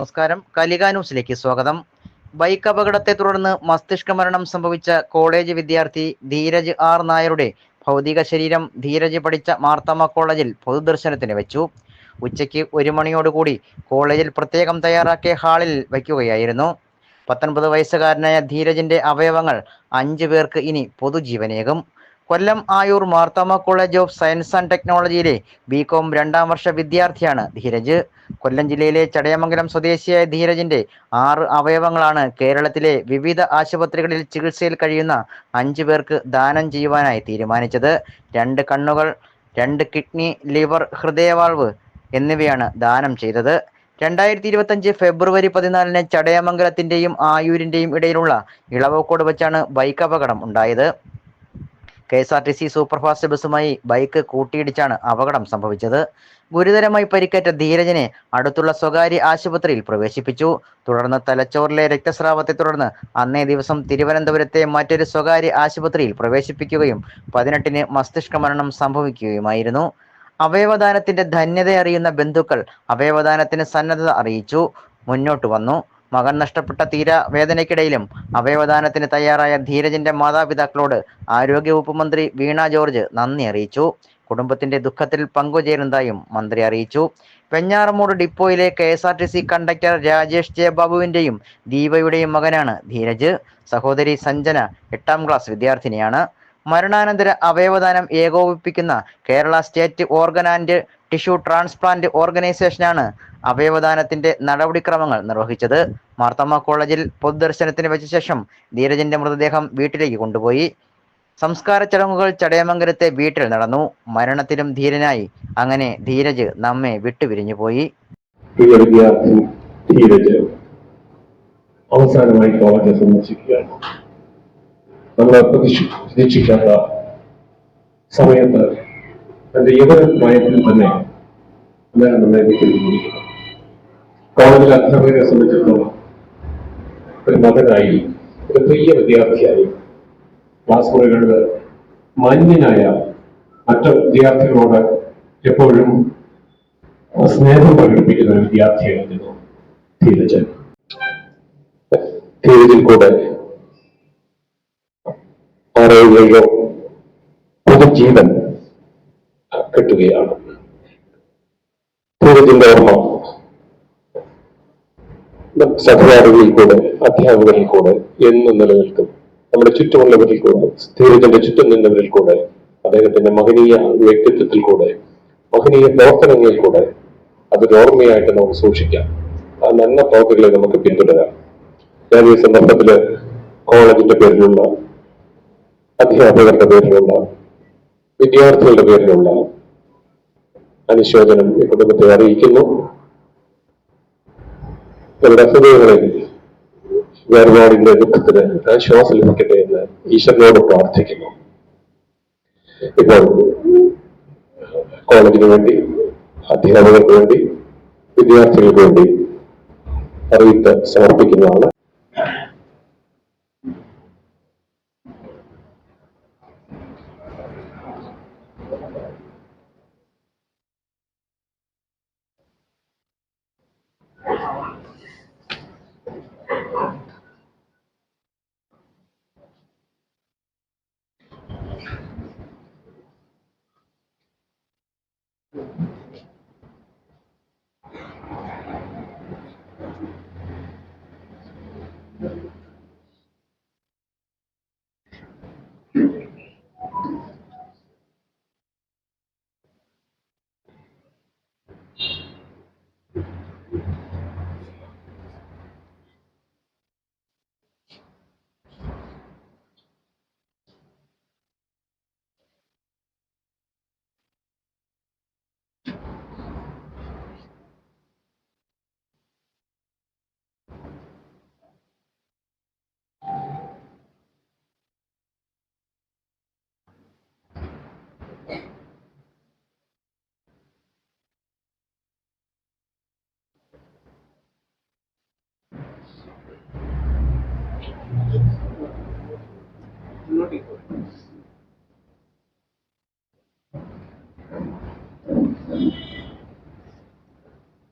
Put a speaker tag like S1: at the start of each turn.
S1: നമസ്കാരം. കലിക ന്യൂസിലേക്ക് സ്വാഗതം. ബൈക്ക് അപകടത്തെ തുടർന്ന് മസ്തിഷ്ക മരണം സംഭവിച്ച കോളേജ് വിദ്യാർത്ഥി ധീരജ് ആർ നായരുടെ ഭൗതിക ശരീരം ധീരജ് പഠിച്ച മാർത്തമ കോളേജിൽ പൊതുദർശനത്തിന് വെച്ചു. ഉച്ചയ്ക്ക് ഒരു മണിയോടുകൂടി കോളേജിൽ പ്രത്യേകം തയ്യാറാക്കിയ ഹാളിൽ വയ്ക്കുകയായിരുന്നു. പത്തൊൻപത് വയസ്സുകാരനായ ധീരജിന്റെ അവയവങ്ങൾ അഞ്ചു പേർക്ക് ഇനി പൊതുജീവനേകും. Kollam Ayur Marthoma college of science and ടെക്നോളജിയിലെ B Com രണ്ടാം വർഷ വിദ്യാർത്ഥിയാണ് ധീരജ്. കൊല്ലം ജില്ലയിലെ ചടയമംഗലം സ്വദേശിയായ ധീരജിന്റെ ആറ് അവയവങ്ങളാണ് കേരളത്തിലെ വിവിധ ആശുപത്രികളിൽ ചികിത്സയിൽ കഴിയുന്ന അഞ്ചു പേർക്ക് ദാനം ചെയ്യുവാനായി തീരുമാനിച്ചത്. രണ്ട് കണ്ണുകൾ രണ്ട് കിഡ്നി ലിവർ ഹൃദയവാൾവ് എന്നിവയാണ് ദാനം ചെയ്തത്. രണ്ടായിരത്തി ഇരുപത്തഞ്ച് ഫെബ്രുവരി പതിനാലിന് ചടയമംഗലത്തിന്റെയും ആയൂരിന്റെയും ഇടയിലുള്ള ഇളവക്കോട് വെച്ചാണ് ബൈക്ക് അപകടം ഉണ്ടായത്. K S R T C superfast ബസ്സുമായി bike കൂട്ടിയിടിച്ചാണ് അപകടം സംഭവിച്ചത്. ഗുരുതരമായി പരിക്കേറ്റ ധീരജിനെ അടുത്തുള്ള സ്വകാര്യ ആശുപത്രിയിൽ പ്രവേശിപ്പിച്ചു. തുടർന്ന് തലച്ചോറിലെ രക്തസ്രാവത്തെ തുടർന്ന് അന്നേ ദിവസം തിരുവനന്തപുരത്തെ മറ്റൊരു സ്വകാര്യ ആശുപത്രിയിൽ പ്രവേശിപ്പിക്കുകയും പതിനെട്ടിന് മസ്തിഷ്ക മരണം സംഭവിക്കുകയുമായിരുന്നു. അവയവദാനത്തിന്റെ ധന്യത അറിയുന്ന ബന്ധുക്കൾ അവയവദാനത്തിന് സന്നദ്ധത അറിയിച്ചു. മുന്നോട്ട് വന്നു. മകൻ നഷ്ടപ്പെട്ട തീര വേദനയ്ക്കിടയിലും അവയവദാനത്തിന് തയ്യാറായ ധീരജിന്റെ മാതാപിതാക്കളോട് ആരോഗ്യവകുപ്പ് മന്ത്രി വീണ ജോർജ് നന്ദി അറിയിച്ചു. കുടുംബത്തിന്റെ ദുഃഖത്തിൽ പങ്കുചേരുന്നതായും മന്ത്രി അറിയിച്ചു. Venjaramoodu ഡിപ്പോയിലെ K S R T C conductor Rajesh J ബാബുവിന്റെയും ദീപയുടെയും മകനാണ് ധീരജ്. സഹോദരി സഞ്ജന എട്ടാം ക്ലാസ് വിദ്യാർത്ഥിനിയാണ്. മരണാനന്തര അവയവദാനം ഏകോപിപ്പിക്കുന്ന Kerala state organ and tissue transplant ഓർഗനൈസേഷനാണ് അവയവദാനത്തിന്റെ നടപടിക്രമങ്ങൾ നിർവഹിച്ചത്. മാർത്തമ്മ കോളേജിൽ പൊതുദർശനത്തിന് വെച്ച ശേഷം ധീരജിന്റെ മൃതദേഹം വീട്ടിലേക്ക് കൊണ്ടുപോയി. സംസ്കാര ചടങ്ങുകൾ ചടയമംഗലത്തെ വീട്ടിൽ നടന്നു. മരണത്തിലും ധീരനായി അങ്ങനെ ധീരജ് നമ്മെ വിട്ടുപിരിഞ്ഞു പോയി.
S2: അവസാനമായി കോളേജ് സന്ദർശിക്കുകയാണ്. നമ്മൾ പ്രതീക്ഷ പ്രതീക്ഷിക്കാത്ത സമയത്ത് തന്റെ യുവന പ്രായത്തിൽ തന്നെ അദ്ദേഹം നമ്മളെ വിട്ടുപിരിഞ്ഞിരിക്കുന്നു കോളേജിലെ അധ്യാപകരെ സംബന്ധിച്ചിടത്തോളം ഒരു മകനായി ഒരു പ്രിയ വിദ്യാർത്ഥിയായി ക്ലാസ് മുറികളിൽ മാന്യനായ മറ്റ് വിദ്യാർത്ഥികളോട് എപ്പോഴും സ്നേഹം പ്രകടിപ്പിക്കുന്ന ഒരു വിദ്യാർത്ഥിയായിരുന്നു ധീരജൻ. ധീരജിൽ കൂടെ ആരോഗ്യോ പുതുജീവൻ കിട്ടുകയാണ്. ധീരജിന്റെ ഓർമ്മ. സഹപാഠികളിൽ കൂടെ അധ്യാപകരിൽ കൂടെ എന്നും നിലനിൽക്കും. നമ്മുടെ ചുറ്റുമുള്ളവരിൽ കൂടെ ധീരജന്റെ ചുറ്റും നിന്നവരിൽ കൂടെ അദ്ദേഹത്തിന്റെ മഹനീയ വ്യക്തിത്വത്തിൽ കൂടെ മഹനീയ പ്രവർത്തനങ്ങളിൽ കൂടെ അതൊരു ഓർമ്മയായിട്ട് നമുക്ക് സൂക്ഷിക്കാം. ആ നല്ല പ്രവർത്തികളെ നമുക്ക് പിന്തുടരാം. ഞാൻ ഈ സന്ദർഭത്തിൽ കോളേജിന്റെ പേരിലുള്ള അധ്യാപകരുടെ പേരിലുള്ള വിദ്യാർത്ഥികളുടെ പേരിലുള്ള അനുശോചനം ഈ കുടുംബത്തെ അറിയിക്കുന്നു. നമ്മുടെ ഹൃദയങ്ങളിൽ വേർപാടിന്റെ ദുഃഖത്തിന് ആശ്വാസം ലഭിക്കട്ടെ എന്ന് ഈശ്വരനോട് പ്രാർത്ഥിക്കുന്നു. ഇപ്പോൾ കോളേജിന് വേണ്ടി അധ്യാപകർക്ക് വേണ്ടി വിദ്യാർത്ഥികൾക്ക് വേണ്ടി അറിയിപ്പ് സമർപ്പിക്കുന്നതാണ്.
S3: Thank you.